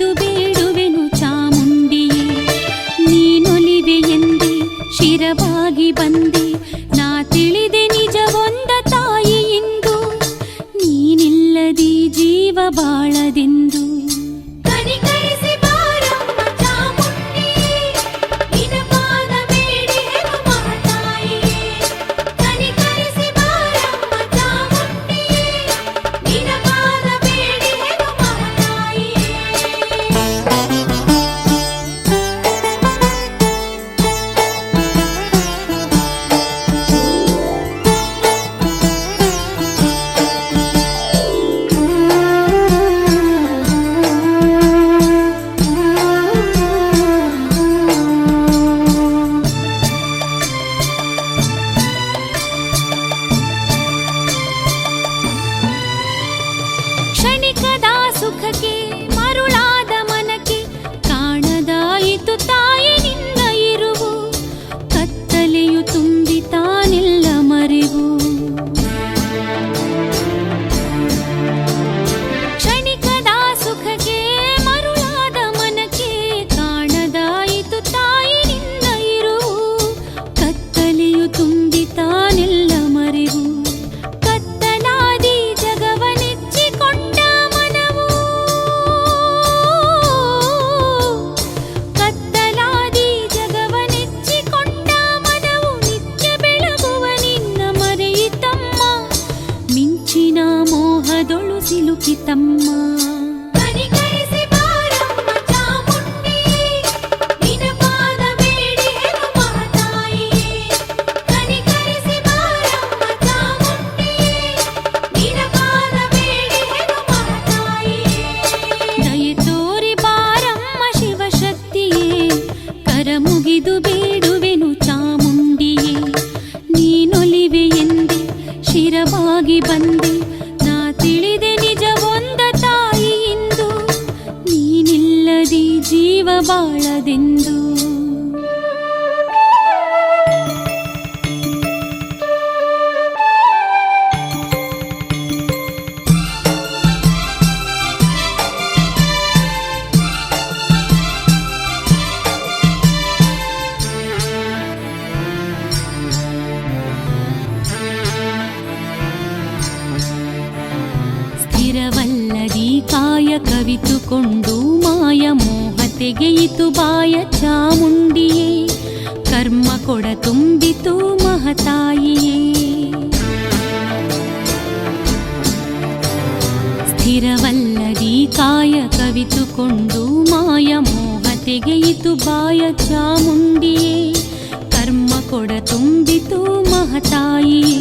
ನೀನದು ಬೇಡುವೆನು ಚಾಮುಂಡಿಯೇ ನೀನೊಲಿವೆ ಎಂದೇ ಶಿರವಾಗಿ ಬಂದೆ आँख की సీతమ్మ దయతోరి బారమ్మ శివశక్తియే కరముగిదు ಬಾಳದೆಂದು ಸ್ಥಿರವಲ್ಲದಿ ಕಾಯ ಕವಿತುಕೊಂಡು ಮಾಯಮೋ ತೆಗೆಯಿತು ಬಾಯ ಚಾಮುಂಡಿಯೇ ಕರ್ಮ ಕೊಡ ತುಂಬಿತು ಮಹತಾಯಿಯೇ ಸ್ಥಿರವಲ್ಲದಿ ಕಾಯ ಕವಿತುಕೊಂಡು ಮಾಯ ಮೋಹ ತೆಗೆಯಿತು ಬಾಯ ಚಾಮುಂಡಿಯೇ ಕರ್ಮ ಕೊಡ ತುಂಬಿತು ಮಹತಾಯಿಯೇ